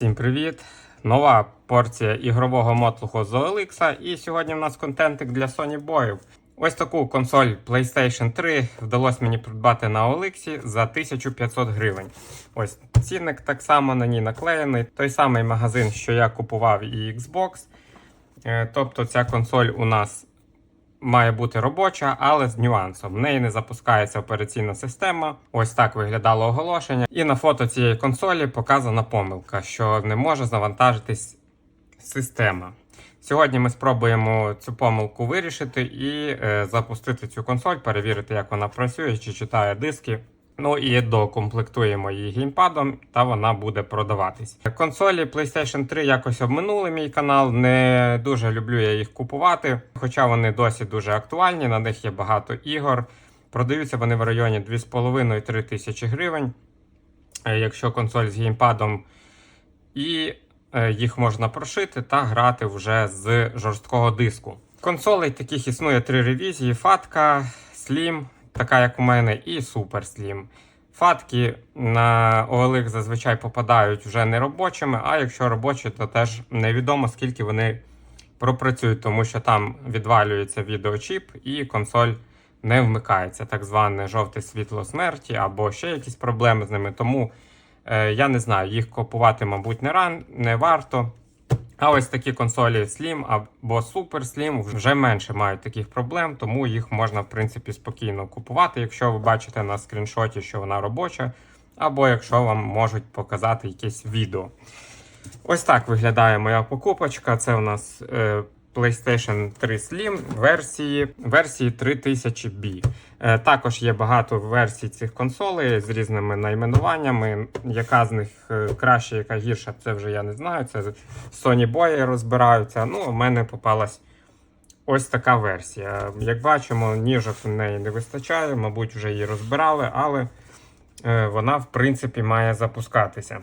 Всім привіт! Нова порція ігрового мотлуху з OLX. І сьогодні в нас контентик для Sony боїв. Ось таку консоль PlayStation 3 вдалося мені придбати на OLX за 1500 гривень. Ось цінник так само на ній наклеєний. Той самий магазин, що я купував і Xbox. Е, Тобто ця консоль у нас має бути робоча, але з нюансом. В неї не запускається операційна система. Ось так виглядало оголошення. І на фото цієї консолі показана помилка, що не може завантажитись система. Сьогодні ми спробуємо цю помилку вирішити і е, запустити цю консоль, перевірити, як вона працює, чи читає диски. Ну і докомплектуємо її геймпадом, та вона буде продаватись. Консолі PlayStation 3 якось обминули мій канал. Не дуже люблю я їх купувати, хоча вони досі дуже актуальні. На них є багато ігор. Продаються вони в районі 2,5-3 тисячі гривень. Е, Якщо консоль з геймпадом, і е, їх можна прошити та грати вже з жорсткого диску. Консолей таких існує три ревізії: FATCA, Slim, така як у мене, і Super Slim. Фатки на OLX зазвичай попадають вже не робочими, а якщо робочі, то теж невідомо скільки вони пропрацюють, тому що там відвалюється відеочіп і консоль не вмикається, так зване жовте світло смерті або ще якісь проблеми з ними. Тому е, я не знаю, їх купувати, мабуть, не, ран, не варто. А ось такі консолі Slim або Super Slim вже менше мають таких проблем, тому їх можна, в принципі, спокійно купувати, якщо ви бачите на скріншоті, що вона робоча, або якщо вам можуть показати якесь відео. Ось так виглядає моя покупочка. Це у нас е, PlayStation 3 Slim версії, версії 3000B. Е, також є багато версій цих консолей з різними найменуваннями. Яка з них е, краще, яка гірша, це вже я не знаю. Це Sony Boy розбираються. Ну, у мене попалась ось така версія. Як бачимо, ніжок в неї не вистачає, мабуть, вже її розбирали, але е, вона, в принципі, має запускатися.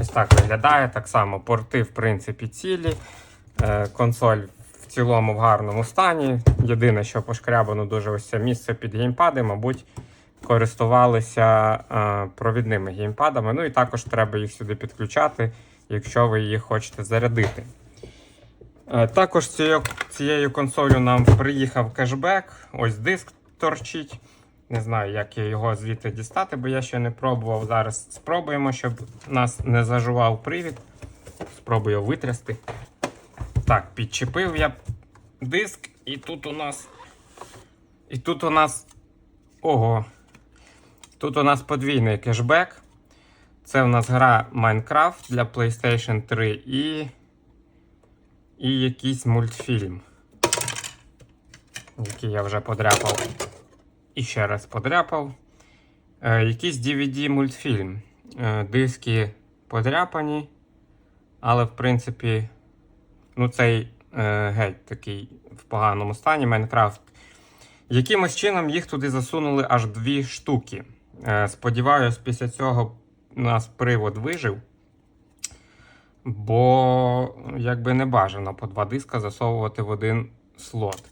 Ось так виглядає. Так само порти, в принципі, цілі. Е, Консоль в цілому в гарному стані. Єдине, що пошкрябано дуже ось це місце під геймпади, мабуть, користувалися е, провідними геймпадами. Ну і також треба їх сюди підключати, якщо ви їх хочете зарядити. Е, Також цією консолью нам приїхав кешбек. Ось диск торчить. Не знаю, як я його звідти дістати, бо я ще не пробував. Зараз спробуємо, щоб нас не зажував привід. Спробую витрясти. Так, підчепив я диск, і тут у нас. І тут у нас. Ого. Тут у нас подвійний кешбек. Це у нас гра Minecraft для PlayStation 3 і. І якийсь мультфільм. Який я вже подряпав. І ще раз подряпав. Е, якийсь DVD мультфільм. Е, диски подряпані. Але, в принципі, ну цей е, геть такий в поганому стані Майнкрафт. Якимось чином їх туди засунули аж дві штуки. Е, сподіваюсь, після цього нас привод вижив. Бо якби не бажано по два диска засовувати в один слот.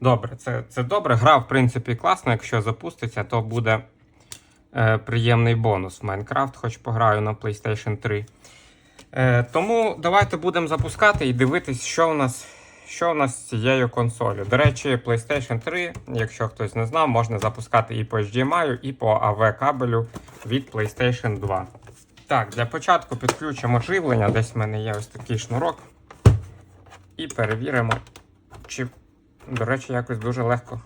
Добре, це це добре. Гра, в принципі, класна. Якщо запуститься, то буде е, приємний бонус в Майнкрафт, хоч пограю на PlayStation 3. Е, тому давайте будемо запускати і дивитись, що в нас що в нас з цією консолью. До речі, PlayStation 3, якщо хтось не знав, можна запускати і по HDMI, і по AV кабелю від PlayStation 2. Так, для початку підключимо живлення. Десь в мене є ось такий шнурок. І перевіримо, чи, до речі, якось дуже легко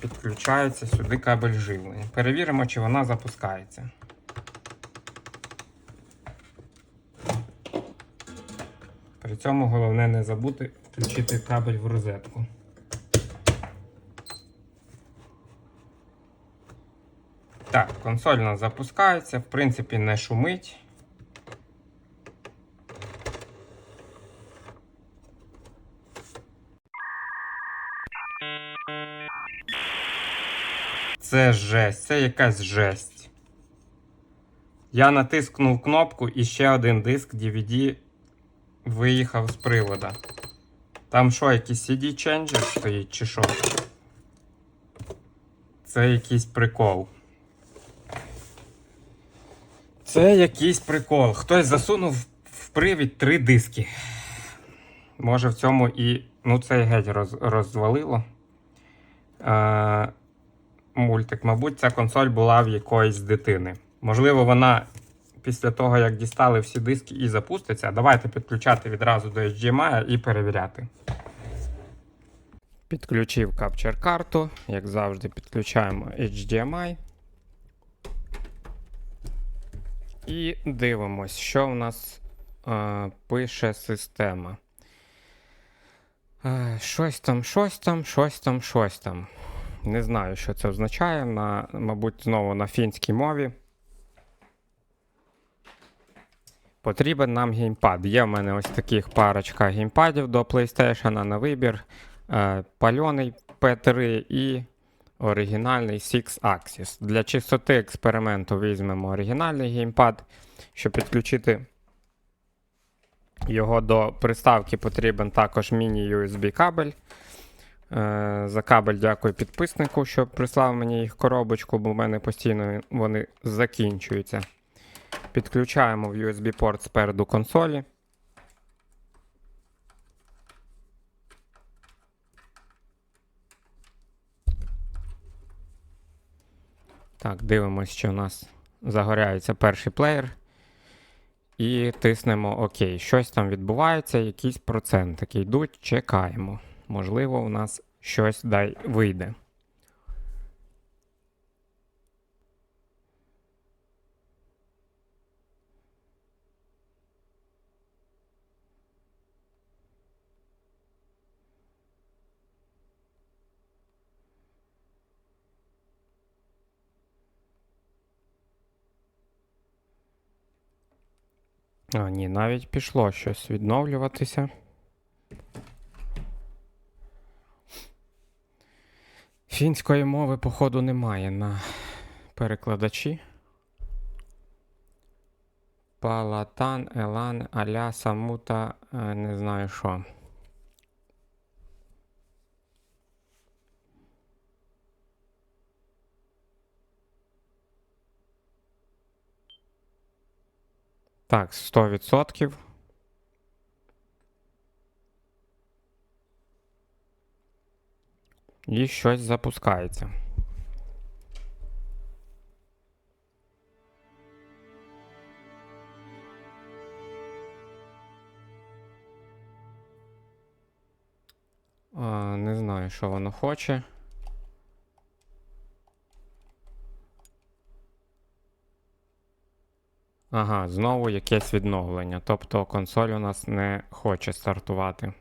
підключається сюди кабель живлення. Перевіримо, чи вона запускається. При цьому головне не забути включити кабель в розетку. Так, консоль нас запускається, в принципі, не шумить. Це жесть, це якась жесть. Я натискнув кнопку і ще один диск DVD виїхав з привода. Там що, якийсь CD ченджер стоїть, чи що? Це якийсь прикол. Це якийсь прикол. Хтось засунув в привід три диски. Може в цьому і. Ну, це геть роз, розвалило. Е, мультик. Мабуть, ця консоль була в якоїсь дитини. Можливо, вона після того, як дістали всі диски і запуститься. Давайте підключати відразу до HDMI і перевіряти. Підключив Capture карту. Як завжди, підключаємо HDMI. І дивимось, що в нас е, пише система. Е, щось там, щось там, щось там, щось там. Не знаю, що це означає. На, мабуть, знову на фінській мові. Потрібен нам геймпад. Є в мене ось таких парочка геймпадів до PlayStation на вибір. Е, пальоний P3 і оригінальний Six Axis. Для чистоти експерименту візьмемо оригінальний геймпад. Щоб підключити його до приставки, потрібен також міні-USB кабель. Е, за кабель дякую підписнику, що прислав мені їх коробочку, бо в мене постійно вони закінчуються. Підключаємо в USB-порт спереду консолі. Так, дивимося, що у нас загоряється перший плеєр. І тиснемо ОК. Щось там відбувається, якісь процентики йдуть, чекаємо. Можливо, у нас щось дай вийде. А, ні, навіть пішло щось відновлюватися. Фінської мови, походу, немає на перекладачі. Палатан, Елан, Аля, Самута, е, не знаю що. Так, 100%. І щось запускається. А, не знаю, що воно хоче. Ага, знову якесь відновлення. Тобто консоль у нас не хоче стартувати.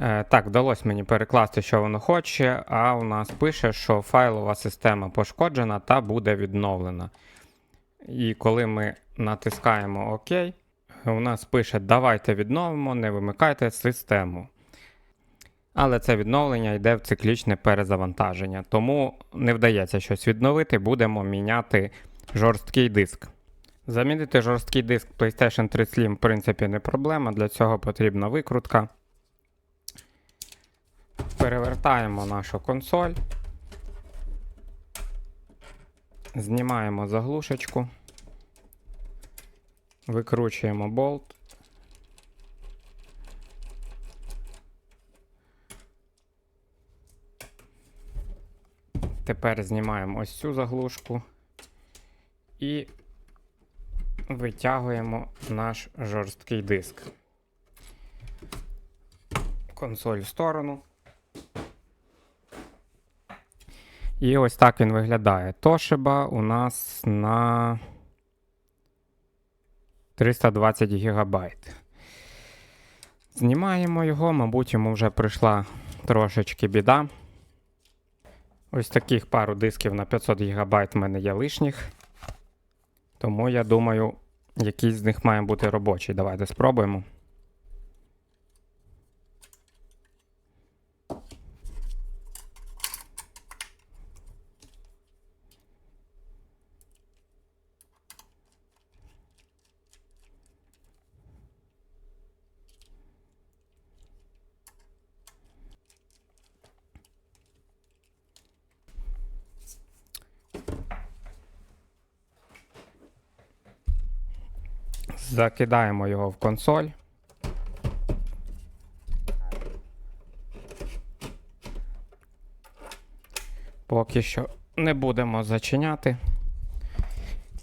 Е, так, вдалося мені перекласти, що воно хоче, а у нас пише, що файлова система пошкоджена та буде відновлена. І коли ми натискаємо ОК, у нас пише Давайте відновимо, не вимикайте систему. Але це відновлення йде в циклічне перезавантаження, тому не вдається щось відновити, будемо міняти жорсткий диск. Замінити жорсткий диск PlayStation 3 Slim, в принципі, не проблема. Для цього потрібна викрутка. Перевертаємо нашу консоль. Знімаємо заглушечку. Викручуємо болт. Тепер знімаємо ось цю заглушку і витягуємо наш жорсткий диск. Консоль в сторону. І ось так він виглядає. Toshiba у нас на 320 ГБ. Знімаємо його, мабуть, йому вже прийшла трошечки біда. Ось таких пару дисків на 500 ГБ в мене є лишніх. Тому я думаю, якийсь з них має бути робочий. Давайте спробуємо. Закидаємо його в консоль. Поки що не будемо зачиняти.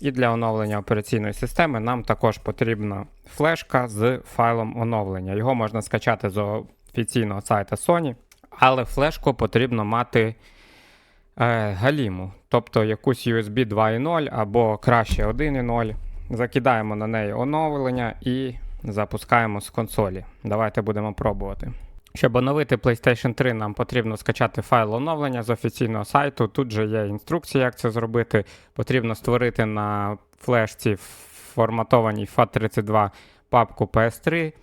І для оновлення операційної системи нам також потрібна флешка з файлом оновлення. Його можна скачати з офіційного сайту Sony, але флешку потрібно мати е, галіму, тобто якусь USB 2.0 або краще 1.0. Закидаємо на неї оновлення і запускаємо з консолі. Давайте будемо пробувати. Щоб оновити PlayStation 3, нам потрібно скачати файл оновлення з офіційного сайту. Тут же є інструкція, як це зробити. Потрібно створити на флешці форматованій FAT32 папку PS3,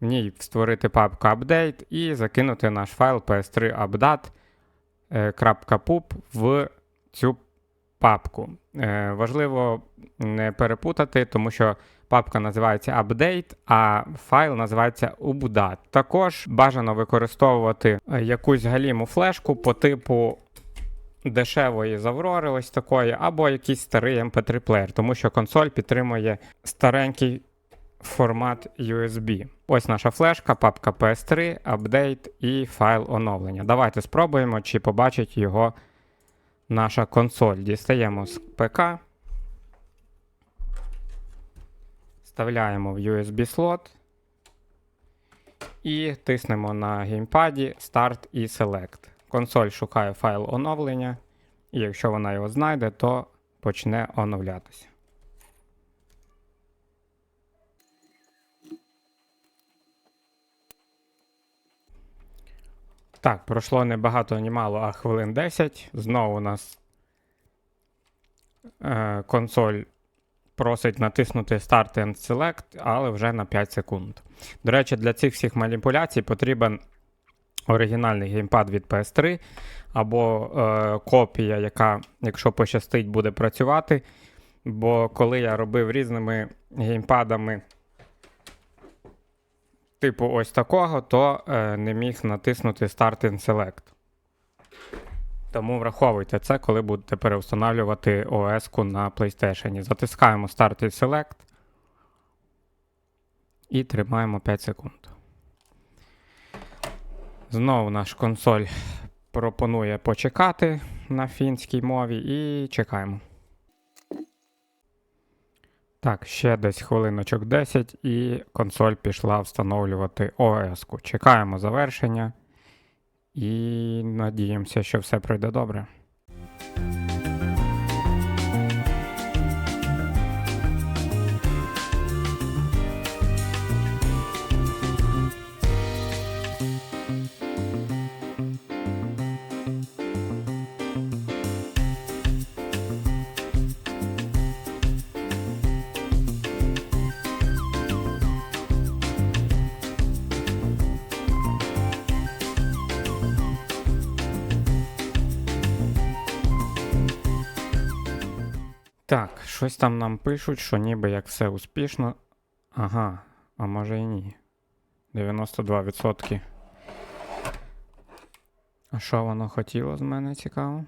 в ній створити папку Update і закинути наш файл PS3 update.pup в цю папку. Е, важливо не перепутати, тому що папка називається Update, а файл називається ubdat. Також бажано використовувати е, якусь галіму флешку по типу дешевої Заврори, ось такої, або якийсь старий MP3 плеєр, тому що консоль підтримує старенький формат USB. Ось наша флешка, папка PS3, Update і файл оновлення. Давайте спробуємо, чи побачить його наша консоль. Дістаємо з ПК. Вставляємо в USB слот і тиснемо на геймпаді Start і Select. Консоль шукає файл оновлення, і якщо вона його знайде, то почне оновлятися. Так, пройшло не багато, ні мало, а хвилин 10. Знову у нас е, консоль просить натиснути Start and Select, але вже на 5 секунд. До речі, для цих всіх маніпуляцій потрібен оригінальний геймпад від PS3 або е, копія, яка, якщо пощастить, буде працювати. Бо коли я робив різними геймпадами, типу ось такого, то е, не міг натиснути Start and Select. Тому враховуйте це, коли будете переустанавлювати ОС-ку на PlayStation. Затискаємо Start і Select і тримаємо 5 секунд. Знову наш консоль пропонує почекати на фінській мові і чекаємо. Так, ще десь хвилиночок 10 і консоль пішла встановлювати ОС-ку. Чекаємо завершення. І надіємося, що все пройде добре. Щось там нам пишуть, що ніби як все успішно. Ага, а може і ні. 92%. А що воно хотіло з мене цікаво?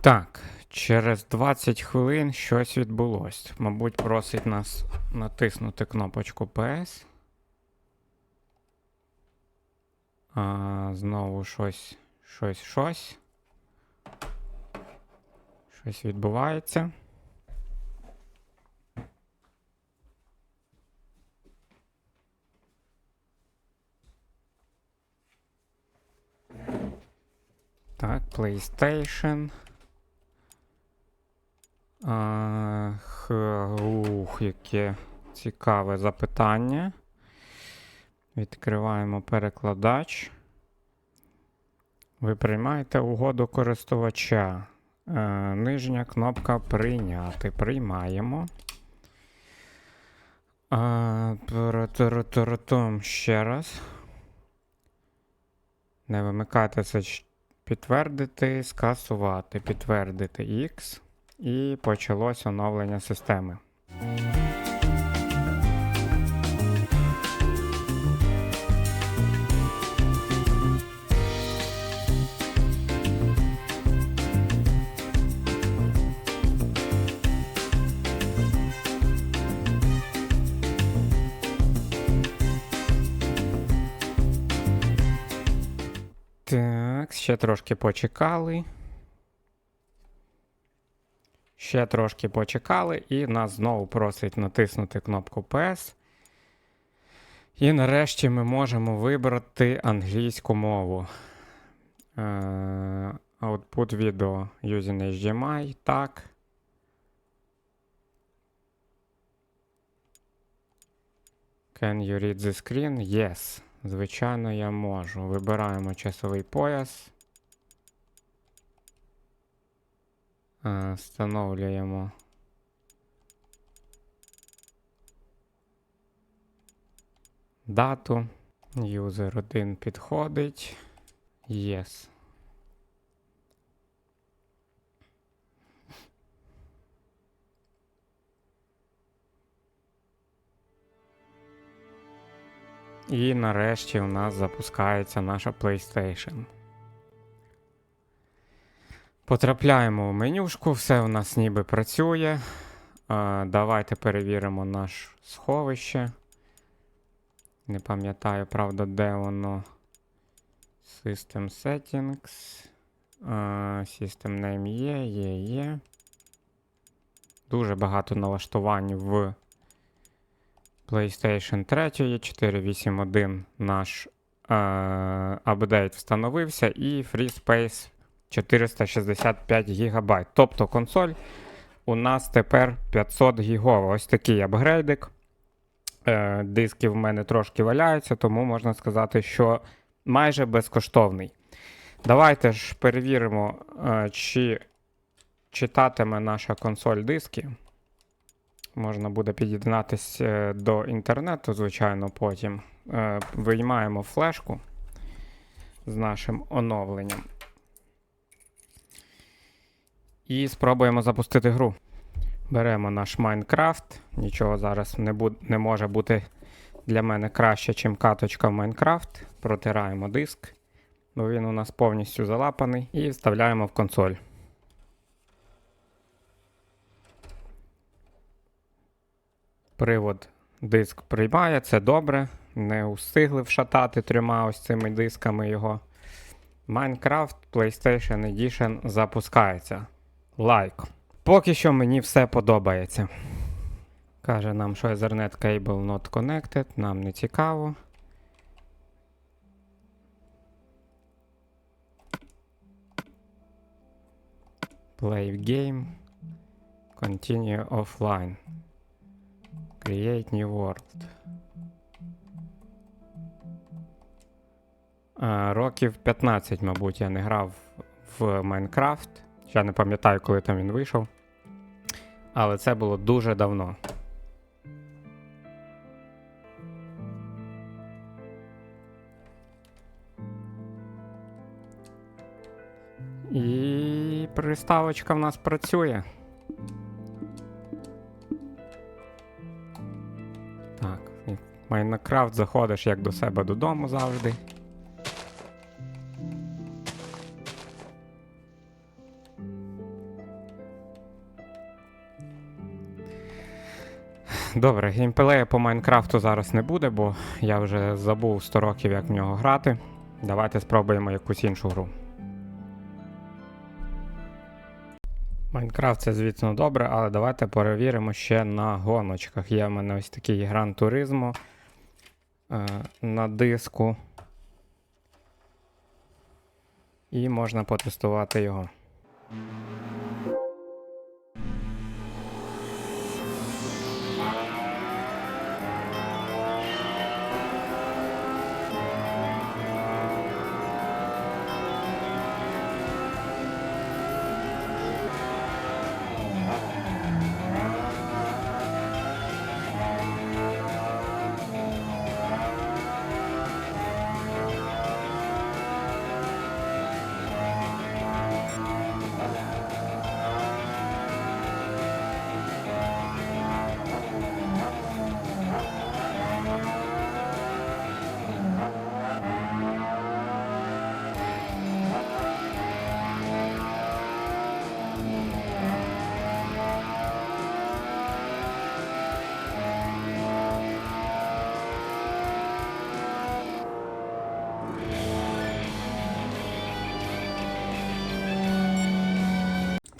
Так, через 20 хвилин щось відбулось. Мабуть, просить нас натиснути кнопочку PS. А, знову щось, щось, щось. Щось відбувається. Так, PlayStation. А, ух, яке цікаве запитання. Відкриваємо перекладач. Ви приймаєте угоду користувача. Е, нижня кнопка Прийняти. Приймаємо. А, ще раз. Не вимикати підтвердити, скасувати, підтвердити X і почалось оновлення системи. Так, ще трошки почекали. Ще трошки почекали, і нас знову просить натиснути кнопку PS. І нарешті ми можемо вибрати англійську мову. Е, Output video using HDMI. Так. Can you read the screen? Yes. Звичайно, я можу. Вибираємо часовий пояс. Встановлюємо. Дату. Юзер 1 підходить. Yes. І нарешті у нас запускається наша PlayStation. Потрапляємо в менюшку, все у нас ніби працює. Давайте перевіримо наше сховище. Не пам'ятаю, правда, де воно. System Settings. System Name є, є, є. Дуже багато налаштувань в PlayStation 3 481 наш апдейт встановився і Free Space 465 ГБ. Тобто консоль у нас тепер 500 гігова. Ось такий апгрейдик. Е, диски в мене трошки валяються, тому можна сказати, що майже безкоштовний. Давайте ж перевіримо, е, чи читатиме наша консоль диски. Можна буде під'єднатися е, до інтернету, звичайно, потім. Виймаємо флешку з нашим оновленням. І спробуємо запустити гру. Беремо наш Майнкрафт. Нічого зараз не, бу- не може бути для мене краще, ніж каточка в Майнкрафт. Протираємо диск, бо він у нас повністю залапаний. І вставляємо в консоль. Привод диск приймає, це добре. Не встигли вшатати трьома ось цими дисками його. Minecraft PlayStation Edition запускається. Лайк. Поки що мені все подобається. Каже нам, що Ethernet Cable not connected, нам не цікаво. Play game. Continue offline. Create new world. Років 15, мабуть, я не грав в Майнкрафт. Я не пам'ятаю, коли там він вийшов. Але це було дуже давно. І приставочка в нас працює. Так, в Майнкрафт заходиш як до себе додому завжди. Добре, геймплея по Майнкрафту зараз не буде, бо я вже забув 100 років, як в нього грати. Давайте спробуємо якусь іншу гру. Майнкрафт це, звісно, добре, але давайте перевіримо ще на гоночках. Є в мене ось такий Гран Туризмо е, на диску. І можна потестувати його.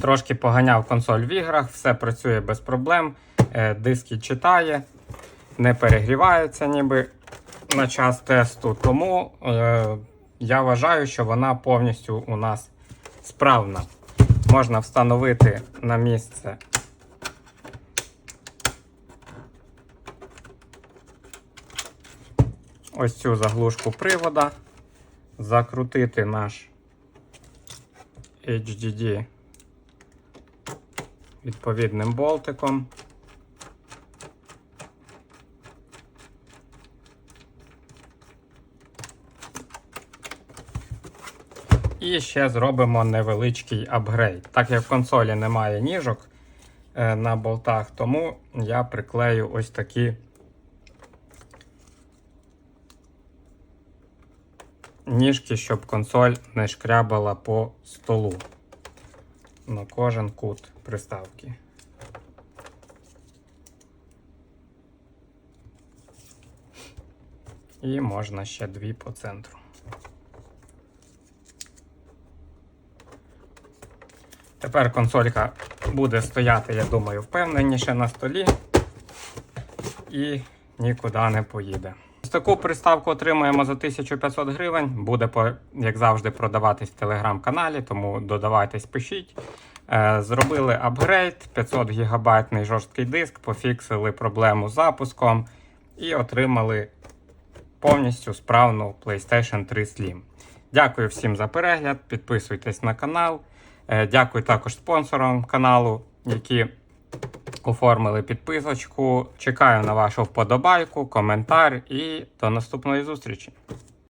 Трошки поганяв консоль в іграх, все працює без проблем. Е, Диски читає, не перегрівається ніби на час тесту. Тому е, я вважаю, що вона повністю у нас справна. Можна встановити на місце ось цю заглушку привода, закрутити наш HDD відповідним болтиком. І ще зробимо невеличкий апгрейд. Так як в консолі немає ніжок е, на болтах, тому я приклею ось такі ніжки, щоб консоль не шкрябала по столу на кожен кут приставки. І можна ще дві по центру. Тепер консолька буде стояти, я думаю, впевненіше на столі і нікуди не поїде. Таку приставку отримуємо за 1500 гривень. Буде, як завжди, продаватись в телеграм-каналі, тому додавайтесь, пишіть. Е, Зробили апгрейд, 500 гігабайтний жорсткий диск, пофіксили проблему з запуском і отримали повністю справну PlayStation 3 Slim. Дякую всім за перегляд, підписуйтесь на канал. Е, Дякую також спонсорам каналу, які оформили підписочку. Чекаю на вашу вподобайку, коментар і до наступної зустрічі.